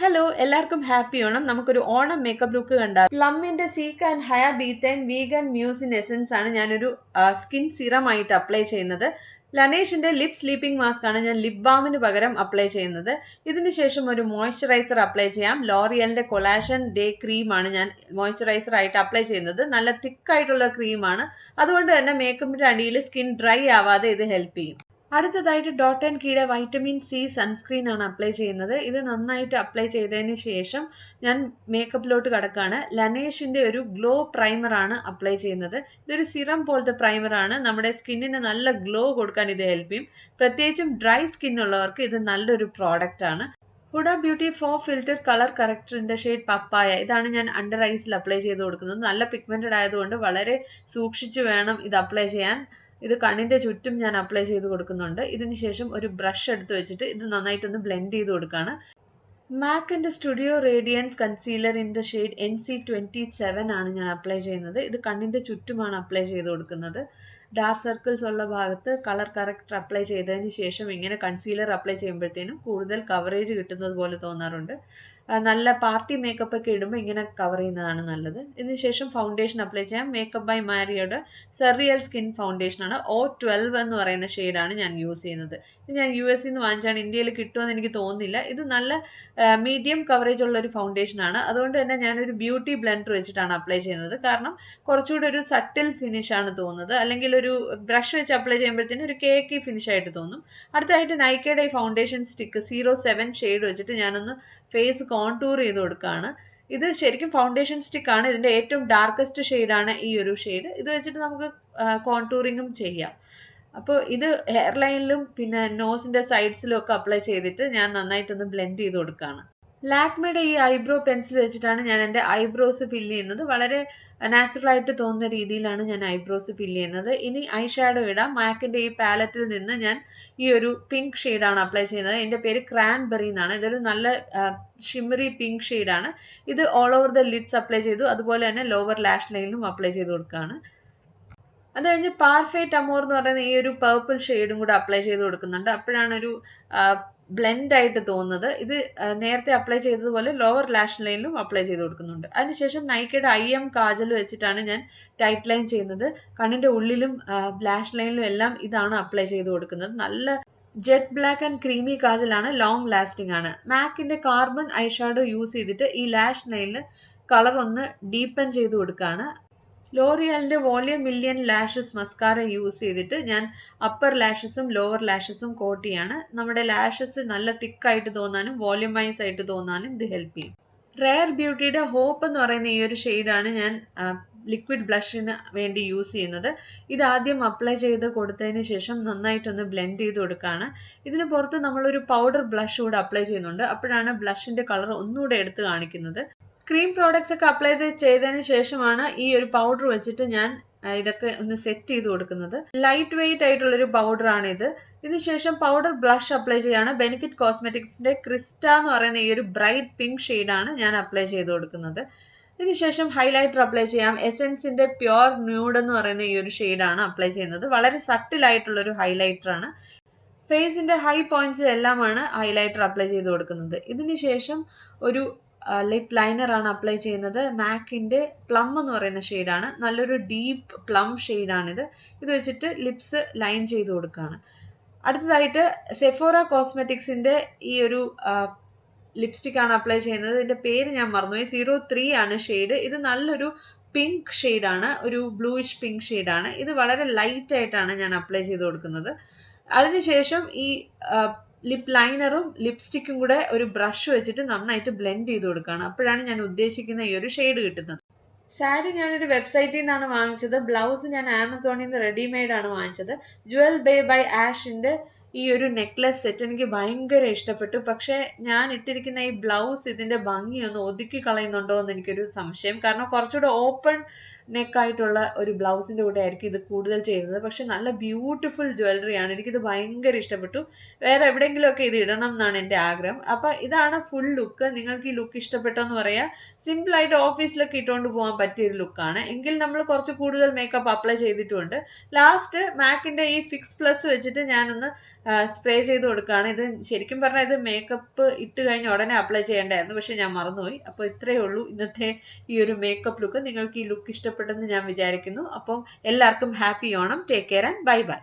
Hello എല്ലാവർക്കും happy Onam. നമുക്കൊരു Onam makeup look കണ്ടാൽ പ്ലമ്മിന്റെ സീക്ക് ആൻഡ് ഹയ ബീറ്റൈൻ വീഗൻ മ്യൂസിൻ എസൻസ് ആണ് ഞാനൊരു സ്കിൻ സിറം ആയിട്ട് അപ്ലൈ ചെയ്യുന്നത്. ലനേഷിന്റെ ലിപ് സ്ലീപ്പിംഗ് മാസ്ക് ആണ് ഞാൻ ലിപ് ബാമിന് പകരം അപ്ലൈ ചെയ്യുന്നത്. ഇതിന് ശേഷം ഒരു മോയ്സ്ചറൈസർ അപ്ലൈ ചെയ്യാം. ലോറിയലിന്റെ കൊലാഷൻ ഡേ ക്രീമാണ് ഞാൻ മോയ്സ്ചറൈസർ ആയിട്ട് അപ്ലൈ ചെയ്യുന്നത്. നല്ല തിക്കായിട്ടുള്ള ക്രീമാണ് അതുകൊണ്ട് തന്നെ മേക്കപ്പിന്റെ അടിയിൽ സ്കിൻ ഡ്രൈ ആവാതെ ഇത് ഹെൽപ്പ് ചെയ്യും. അടുത്തതായിട്ട് ഡോട്ട് ആൻഡ് കീയുടെ വൈറ്റമിൻ സി സൺസ്ക്രീൻ ആണ് അപ്ലൈ ചെയ്യുന്നത്. ഇത് നന്നായിട്ട് അപ്ലൈ ചെയ്തതിന് ശേഷം ഞാൻ മേക്കപ്പിലോട്ട് കിടക്കുകയാണ് ലനേഷിന്റെ ഒരു ഗ്ലോ പ്രൈമറാണ് അപ്ലൈ ചെയ്യുന്നത്. ഇതൊരു സിറം പോലത്തെ പ്രൈമറാണ് നമ്മുടെ സ്കിന്നിന് നല്ല ഗ്ലോ കൊടുക്കാൻ ഇത് ഹെൽപ്പ് ചെയ്യും. പ്രത്യേകിച്ചും ഡ്രൈ സ്കിന്നുള്ളവർക്ക് ഇത് നല്ലൊരു പ്രോഡക്റ്റ് ആണ്. ഹുഡ ബ്യൂട്ടി ഫോർ ഫിൽറ്റർ കളർ കറക്ടറിന്റെ ഷെയ്ഡ് പപ്പായ. ഇതാണ് ഞാൻ അണ്ടർ ഐസിൽ അപ്ലൈ ചെയ്ത് കൊടുക്കുന്നത്. നല്ല പിഗ്മെന്റഡ് ആയതുകൊണ്ട് വളരെ സൂക്ഷിച്ച് വേണം ഇത് അപ്ലൈ ചെയ്യാൻ. ഇത് കണ്ണിന്റെ ചുറ്റും ഞാൻ അപ്ലൈ ചെയ്ത് കൊടുക്കുന്നുണ്ട്. ഇതിന് ശേഷം ഒരു ബ്രഷ് എടുത്ത് വെച്ചിട്ട് ഇത് നന്നായിട്ടൊന്ന് ബ്ലെൻഡ് ചെയ്ത് കൊടുക്കുകയാണ് മാക്കിന്റെ studio radiance concealer in the shade N C twenty seven ആണ് ഞാൻ അപ്ലൈ ചെയ്യുന്നത്. ഇത് കണ്ണിന്റെ ചുറ്റുമാണ് അപ്ലൈ ചെയ്ത് കൊടുക്കുന്നത്. ഡാർക്ക് സർക്കിൾസ് ഉള്ള ഭാഗത്ത് കളർ കറക്റ്റ് അപ്ലൈ ചെയ്തതിന് ശേഷം ഇങ്ങനെ കൺസീലർ അപ്ലൈ ചെയ്യുമ്പോഴത്തേനും കൂടുതൽ കവറേജ് കിട്ടുന്നത് പോലെ തോന്നാറുണ്ട്. നല്ല പാർട്ടി മേക്കപ്പ് ഒക്കെ ഇടുമ്പോൾ ഇങ്ങനെ കവർ ചെയ്യുന്നതാണ് നല്ലത്. ഇതിനുശേഷം ഫൗണ്ടേഷൻ അപ്ലൈ ചെയ്യാം. മേക്കപ്പ് ബൈ മാരിയുടെ സെറിയൽ സ്കിൻ ഫൗണ്ടേഷൻ ആണ്. ഓ ട്വൽവ് എന്ന് പറയുന്ന ഷെയ്ഡാണ് ഞാൻ യൂസ് ചെയ്യുന്നത്. ഇത് ഞാൻ യു എസിൽ നിന്ന് വാങ്ങിച്ചാണ് ഇന്ത്യയിൽ കിട്ടുമെന്ന് എനിക്ക് തോന്നുന്നില്ല. ഇത് നല്ല മീഡിയം കവറേജ് ഉള്ള ഒരു ഫൗണ്ടേഷൻ ആണ്. അതുകൊണ്ട് തന്നെ ഞാനൊരു ബ്യൂട്ടി ബ്ലെൻഡർ വെച്ചിട്ടാണ് അപ്ലൈ ചെയ്യുന്നത്. കാരണം കുറച്ചുകൂടി ഒരു സട്ടിൽ ഫിനിഷ് ആണ് തോന്നുന്നത്. അല്ലെങ്കിൽ ഒരു ബ്രഷ് വെച്ച് അപ്ലൈ ചെയ്യുമ്പോഴത്തേനും ഒരു കേക്കി ഫിനിഷ് ആയിട്ട് തോന്നും. അടുത്തായിട്ട് നൈക്കയുടെ ഈ foundation stick zero seven shade വെച്ചിട്ട് ഞാനൊന്ന് ഫേസ് കോൺടൂർ ചെയ്ത് കൊടുക്കുകയാണ് ഇത് ശരിക്കും ഫൗണ്ടേഷൻ സ്റ്റിക്ക് ആണ്. ഇതിന്റെ ഏറ്റവും ഡാർക്കസ്റ്റ് ഷെയ്ഡാണ് ഈ ഒരു ഷെയ്ഡ് ഇത് വെച്ചിട്ട് നമുക്ക് കോൺടൂറിങ്ങും ചെയ്യാം. അപ്പോൾ ഇത് ഹെയർ ലൈനിലും പിന്നെ നോസിന്റെ സൈഡ്സിലും ഒക്കെ അപ്ലൈ ചെയ്തിട്ട് ഞാൻ നന്നായിട്ടൊന്ന് ബ്ലെൻഡ് ചെയ്ത് കൊടുക്കുകയാണ് ലാക്മയുടെ ഈ ഐബ്രോ പെൻസിൽ വെച്ചിട്ടാണ് ഞാൻ എന്റെ ഐബ്രോസ് ഫില്ല് ചെയ്യുന്നത്. വളരെ നാച്ചുറൽ ആയിട്ട് തോന്നുന്ന രീതിയിലാണ് ഞാൻ ഐബ്രോസ് ഫില്ല് ചെയ്യുന്നത്. ഇനി ഐ ഷാഡോ ഇടാം. മാക്കിന്റെ ഈ പാലറ്റിൽ നിന്ന് ഞാൻ ഈ ഒരു പിങ്ക് ഷെയ്ഡാണ് അപ്ലൈ ചെയ്യുന്നത്. എന്റെ പേര് ക്രാൻബെറി എന്നാണ്. ഇതൊരു നല്ല ഷിമറി പിങ്ക് ഷെയ്ഡാണ്. ഇത് all over the lids apply ചെയ്തു. അതുപോലെ തന്നെ ലോവർ ലാഷ് ലൈനിലും അപ്ലൈ ചെയ്ത് കൊടുക്കുകയാണ്. അത് കഴിഞ്ഞ് പാർഫൈറ്റ് അമോർ എന്ന് പറയുന്ന ഈ ഒരു പേർപ്പിൾ ഷെയ്ഡും കൂടെ അപ്ലൈ ചെയ്ത് കൊടുക്കുന്നുണ്ട്. അപ്പോഴാണ് ഒരു ബ്ലെൻഡ് ആയിട്ട് തോന്നുന്നത്. ഇത് നേരത്തെ അപ്ലൈ ചെയ്തതുപോലെ ലോവർ ലാഷ് ലൈനിലും അപ്ലൈ ചെയ്ത് കൊടുക്കുന്നുണ്ട്. അതിനുശേഷം നൈക്കയുടെ ഐ എം കാജൽ വെച്ചിട്ടാണ് ഞാൻ ടൈറ്റ് ലൈൻ ചെയ്യുന്നത്. കണ്ണിന്റെ ഉള്ളിലും ലാഷ് ലൈനിലും എല്ലാം ഇതാണ് അപ്ലൈ ചെയ്ത് കൊടുക്കുന്നത്. നല്ല ജെറ്റ് ബ്ലാക്ക് ആൻഡ് ക്രീമി കാജലാണ് ലോങ് ലാസ്റ്റിംഗ് ആണ്. മാക്കിന്റെ കാർബൺ ഐഷാഡോ ഷാഡോ യൂസ് ചെയ്തിട്ട് ഈ ലാഷ് ലൈനിൽ കളർ ഒന്ന് ഡീപ്പൻ ചെയ്ത് കൊടുക്കുകയാണ്. ലോറിയലിന്റെ volume million lashes mascara use ചെയ്തിട്ട് ഞാൻ അപ്പർ ലാഷസും ലോവർ ലാഷസും കോട്ട് ചെയ്യാണ്. നമ്മുടെ ലാഷസ് നല്ല തിക്കായിട്ട് തോന്നാനും വോളിയം വൈസ് ആയിട്ട് തോന്നാനും ഇത് ഹെൽപ്പ് ചെയ്യും. റെയർ ബ്യൂട്ടിയുടെ ഹോപ്പ് എന്ന് പറയുന്ന ഈ ഒരു ഷെയ്ഡാണ് ഞാൻ ലിക്വിഡ് ബ്ലഷിന് വേണ്ടി യൂസ് ചെയ്യുന്നത്. ഇത് ആദ്യം അപ്ലൈ ചെയ്ത് കൊടുത്തതിന് ശേഷം നന്നായിട്ടൊന്ന് ബ്ലെൻഡ് ചെയ്ത് കൊടുക്കുകയാണ് ഇതിന് പുറത്ത് നമ്മളൊരു പൗഡർ ബ്ലഷ് കൂടെ അപ്ലൈ ചെയ്യുന്നുണ്ട്. അപ്പോഴാണ് ബ്ലഷിന്റെ കളർ ഒന്നുകൂടെ എടുത്ത് കാണിക്കുന്നത്. ക്രീം പ്രോഡക്റ്റ്സ് ഒക്കെ അപ്ലൈ ചെയ്തതിന് ശേഷമാണ് ഈ ഒരു പൗഡർ വെച്ചിട്ട് ഞാൻ ഇതൊക്കെ ഒന്ന് സെറ്റ് ചെയ്ത് കൊടുക്കുന്നത്. ലൈറ്റ് വെയിറ്റ് ആയിട്ടുള്ളൊരു പൗഡറാണ് ഇത്. ഇതിനുശേഷം പൗഡർ ബ്ലഷ് അപ്ലൈ ചെയ്യാണ്. ബെനിഫിറ്റ് കോസ്മെറ്റിക്സിന്റെ ക്രിസ്റ്റ എന്ന് പറയുന്ന ഈ ഒരു ബ്രൈറ്റ് പിങ്ക് ഷെയ്ഡാണ് ഞാൻ അപ്ലൈ ചെയ്ത് കൊടുക്കുന്നത്. ഇതിനുശേഷം ഹൈലൈറ്റർ അപ്ലൈ ചെയ്യാം. എസെൻസിന്റെ പ്യോർ ന്യൂഡ് എന്ന് പറയുന്ന ഈ ഒരു ഷെയ്ഡാണ് അപ്ലൈ ചെയ്യുന്നത്. വളരെ ഹൈലൈറ്റർ ആണ്. ഫേസിന്റെ ഹൈ പോയിന്റ്സ് എല്ലാമാണ് ഹൈലൈറ്റർ അപ്ലൈ ചെയ്ത് കൊടുക്കുന്നത്. ഇതിനുശേഷം ഒരു ലിപ് ലൈനർ ആണ് അപ്ലൈ ചെയ്യുന്നത്. മാക്കിന്റെ പ്ലം എന്ന് പറയുന്ന ഷെയ്ഡാണ് നല്ലൊരു ഡീപ്പ് പ്ലം ഷെയ്ഡാണിത് ഇത് വെച്ചിട്ട് ലിപ്സ് ലൈൻ ചെയ്ത് കൊടുക്കുകയാണ് അടുത്തതായിട്ട് സെഫോറ കോസ്മെറ്റിക്സിന്റെ ഈ ഒരു ലിപ്സ്റ്റിക് ആണ് അപ്ലൈ ചെയ്യുന്നത്. ഇതിന്റെ പേര് ഞാൻ മറന്നുപോയി. സീറോ ത്രീ ആണ് ഷെയ്ഡ് ഇത് നല്ലൊരു പിങ്ക് ഷെയ്ഡാണ് ഒരു ബ്ലൂയിഷ് പിങ്ക് ഷെയ്ഡാണ് ഇത് വളരെ ലൈറ്റ് ആയിട്ടാണ് ഞാൻ അപ്ലൈ ചെയ്ത് കൊടുക്കുന്നത്. അതിനുശേഷം ഈ ലിപ് ലൈനറും ലിപ്സ്റ്റിക്കും കൂടെ ഒരു ബ്രഷ് വെച്ചിട്ട് നന്നായിട്ട് ബ്ലെൻഡ് ചെയ്ത് കൊടുക്കുകയാണ്. അപ്പോഴാണ് ഞാൻ ഉദ്ദേശിക്കുന്ന ഈ ഒരു ഷെയ്ഡ് കിട്ടുന്നത്. സാരി ഞാനൊരു വെബ്സൈറ്റിൽ നിന്നാണ് വാങ്ങിച്ചത്. ബ്ലൗസ് ഞാൻ ആമസോണിൽ നിന്ന് റെഡിമെയ്ഡ് ആണ് വാങ്ങിച്ചത്. ജുവൽ ബേ ബൈ ആഷിന്റെ ഈ ഒരു നെക്ലസ് സെറ്റ് എനിക്ക് ഭയങ്കര ഇഷ്ടപ്പെട്ടു. പക്ഷേ ഞാൻ ഇട്ടിരിക്കുന്ന ഈ ബ്ലൗസ് ഇതിന്റെ ഒന്ന് ഒതുക്കി കളയുന്നുണ്ടോ എന്ന് എനിക്കൊരു സംശയം. കാരണം കുറച്ചുകൂടെ ഓപ്പൺ നെക്കായിട്ടുള്ള ഒരു ബ്ലൗസിന്റെ കൂടെ ആയിരിക്കും ഇത് കൂടുതൽ ചെയ്യുന്നത്. പക്ഷെ നല്ല ബ്യൂട്ടിഫുൾ ജ്വല്ലറി ആണ്. എനിക്കിത് ഭയങ്കര ഇഷ്ടപ്പെട്ടു. വേറെ എവിടെയെങ്കിലുമൊക്കെ ഇത് ഇടണം എന്നാണ് എന്റെ ആഗ്രഹം. അപ്പോൾ ഇതാണ് ഫുൾ ലുക്ക് നിങ്ങൾക്ക് ഈ ലുക്ക് ഇഷ്ടപ്പെട്ടെന്ന് പറയാം സിമ്പിളായിട്ട് ഓഫീസിലൊക്കെ ഇട്ടുകൊണ്ട് പോകാൻ പറ്റിയ ഒരു ലുക്കാണ് എങ്കിൽ നമ്മൾ കുറച്ച് കൂടുതൽ മേക്കപ്പ് അപ്ലൈ ചെയ്തിട്ടുണ്ട് ലാസ്റ്റ് മാക്കിന്റെ ഈ ഫിക്സ് പ്ലസ് വെച്ചിട്ട് ഞാനൊന്ന് സ്പ്രേ ചെയ്ത് കൊടുക്കുകയാണ്. ഇത് ശരിക്കും പറഞ്ഞാൽ ഇത് മേക്കപ്പ് ഇട്ട് കഴിഞ്ഞ് ഉടനെ അപ്ലൈ ചെയ്യേണ്ടായിരുന്നു. പക്ഷെ ഞാൻ മറന്നുപോയി. അപ്പോൾ ഇത്രയേ ഉള്ളൂ ഇന്നത്തെ ഈ ഒരു മേക്കപ്പ് ലുക്ക് നിങ്ങൾക്ക് ഈ ലുക്ക് ഇഷ്ടപ്പെട്ടെന്ന് ഞാൻ വിചാരിക്കുന്നു. അപ്പം എല്ലാവർക്കും happy Onam. Take care and bye bye